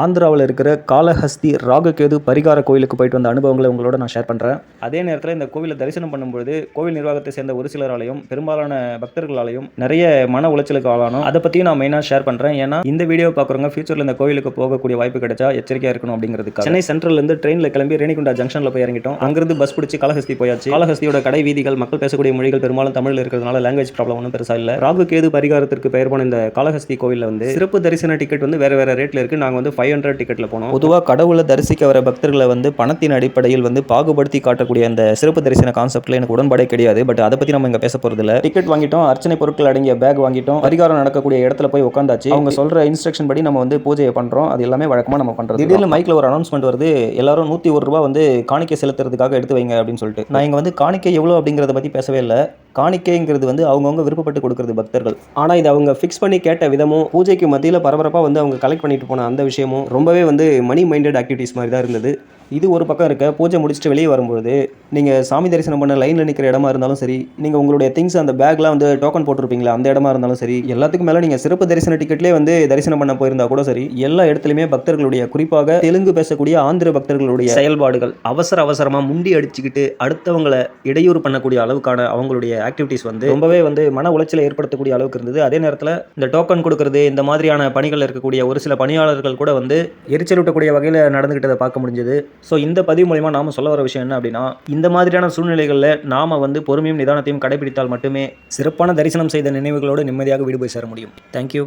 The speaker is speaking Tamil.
ஆந்திராவில் இருக்கிற காளஹஸ்தி ராககேது பரிகார கோயிலுக்கு போயிட்டு வந்த அனுபவங்களை உங்களோட நான் ஷேர் பண்ணுறேன் அதே நேரத்தில் இந்த கோவிலை தரிசனம் பண்ணும்பொழுது கோவில் நிர்வாகத்தை சேர்ந்த ஒரு சிலராலையும் பெரும்பாலான பக்தர்களாலையும் நிறைய மன உளைச்சலுக்கு ஆளானோம். அதை பற்றியும் நான் மெயினாக ஷேர் பண்ணுறேன் ஏன்னா இந்த வீடியோ பார்க்குறவங்க ஃபியூச்சரில் இந்த கோவிலுக்கு போகக்கூடிய வாய்ப்பு கிடைச்சா எச்சரிக்கையாக இருக்கணும் அப்படிங்கிறதுக்கு சென்னை சென்ட்ரல்லேருந்து ட்ரெயினில் கிளம்பி ரேணிகுண்டா ஜங்ஷனில் போய் இறங்கிட்டோம். அங்கிருந்து பஸ் பிடிச்சி காலஹஸ்தி போயாச்சு. காலஹஸ்தியோட கடை வீதிகள் மக்கள் பேசக்கூடிய மொழிகள் பெரும்பாலும் தமிழில் இருக்கிறதுனால லாங்குவேஜ் ப்ராப்ளம் ஒன்றும் பெருசாக இல்லை. ராகு கேது பரிகாரத்திற்கு பெயர் போன இந்த காலஹஸ்தி கோவிலில் வந்து சிறப்பு தரிசன டிக்கெட் வந்து வேறு வேறு ரேட்டில் இருக்குது நாங்கள் வந்து ஃபைவ் ஹண்ட்ரட் டிக்கெட்டில் போனோம். பொதுவாக கடவுளை தரிசிக்க வர பக்தர்களை வந்து பணத்தின் அடிப்படையில் வந்து பாகுபடுத்தி காட்டக்கூடிய அந்த சிறப்பு தரிசன கான்செப்ட்ல எனக்கு உடன்பாடே கிடையாது. பட் அதை பற்றி நம்ம இங்கே பேச போகிறதில்ல இல்லை டிக்கெட் வாங்கிட்டோம் அர்ச்சனை பொருட்கள் அடங்கிய பேக் வாங்கிட்டோம். பரிகாரம் நடக்கக்கூடிய இடத்துல போய் உட்காந்தாச்சு அவங்க சொல்ற இன்ஸ்ட்ரக்ஷன் படி நம்ம வந்து பூஜையை பண்றோம். அது எல்லாமே வழக்கமாக நம்ம பண்றது திடீர்னு மைக்கில் ஒரு அனௌன்ஸ்மெண்ட் வருது. எல்லாரும் நூற்றி ஒரு ரூபா வந்து காணிக்கை செலுத்துறதுக்காக எடுத்து வைங்க அப்படின்னு சொல்லிட்டு. நான் இங்கே வந்து காணிக்கை எவ்வளோ அப்படிங்கிறத பற்றி பேசவே இல்லை. காணிக்கைங்கிறது வந்து அவங்கவுங்க விருப்பப்பட்டு கொடுக்கறது பக்தர்கள். ஆனால் இது அவங்க ஃபிக்ஸ் பண்ணி கேட்ட விதமும் பூஜைக்கு மத்தியில் பரபரப்பாக வந்து அவங்க கலெக்ட் பண்ணிட்டு போன அந்த விஷயமும் ரொம்பவே வந்து மணி மைண்டட் ஆக்டிவிட்டீஸ் மாதிரி தான் இருந்தது. இது ஒரு பக்கம் இருக்க பூஜை முடிச்சுட்டு வெளியே வரும்போது நீங்கள் சாமி தரிசனம் பண்ண லைனில் நிற்கிற இடமா இருந்தாலும் சரி நீங்கள் உங்களுடைய திங்ஸ் அந்த பேக்லாம் வந்து டோக்கன் போட்டிருப்பீங்களா அந்த இடமா இருந்தாலும் சரி எல்லாத்துக்கும் மேலே நீங்கள் சிறப்பு தரிசன டிக்கெட்லேயே வந்து தரிசனம் பண்ண போயிருந்தா கூட சரி எல்லா இடத்துலையுமே பக்தர்களுடைய குறிப்பாக தெலுங்கு பேசக்கூடிய ஆந்திர பக்தர்களுடைய செயல்பாடுகள் அவசர அவசரமாக முண்டி அடிச்சுக்கிட்டு அடுத்தவங்களை இடையூறு பண்ணக்கூடிய அளவுக்கான அவங்களுடைய ஆக்டிவிட்டீஸ் வந்து ரொம்பவே வந்து மன உளைச்சலை ஏற்படுத்தக்கூடிய அளவுக்கு இருந்தது. அதே நேரத்தில் இந்த டோக்கன் கொடுக்கறது இந்த மாதிரியான பணிகள் இருக்கக்கூடிய ஒரு சில பணியாளர்கள் கூட வந்து எரிச்சலூட்டக்கூடிய வகையில் நடந்துக்கிட்டதை பார்க்க முடிஞ்சது. ஸோ இந்த பதிவு மூலிமா நாம் சொல்ல வர விஷயம் என்ன அப்படின்னா இந்த மாதிரியான சூழ்நிலைகளில் நாம் வந்து பொறுமையும் நிதானத்தையும் கடைபிடித்தால் மட்டுமே சிறப்பான தரிசனம் செய்த நினைவுகளோடு நிம்மதியாக வீடு போய் சேர முடியும். தேங்க்யூ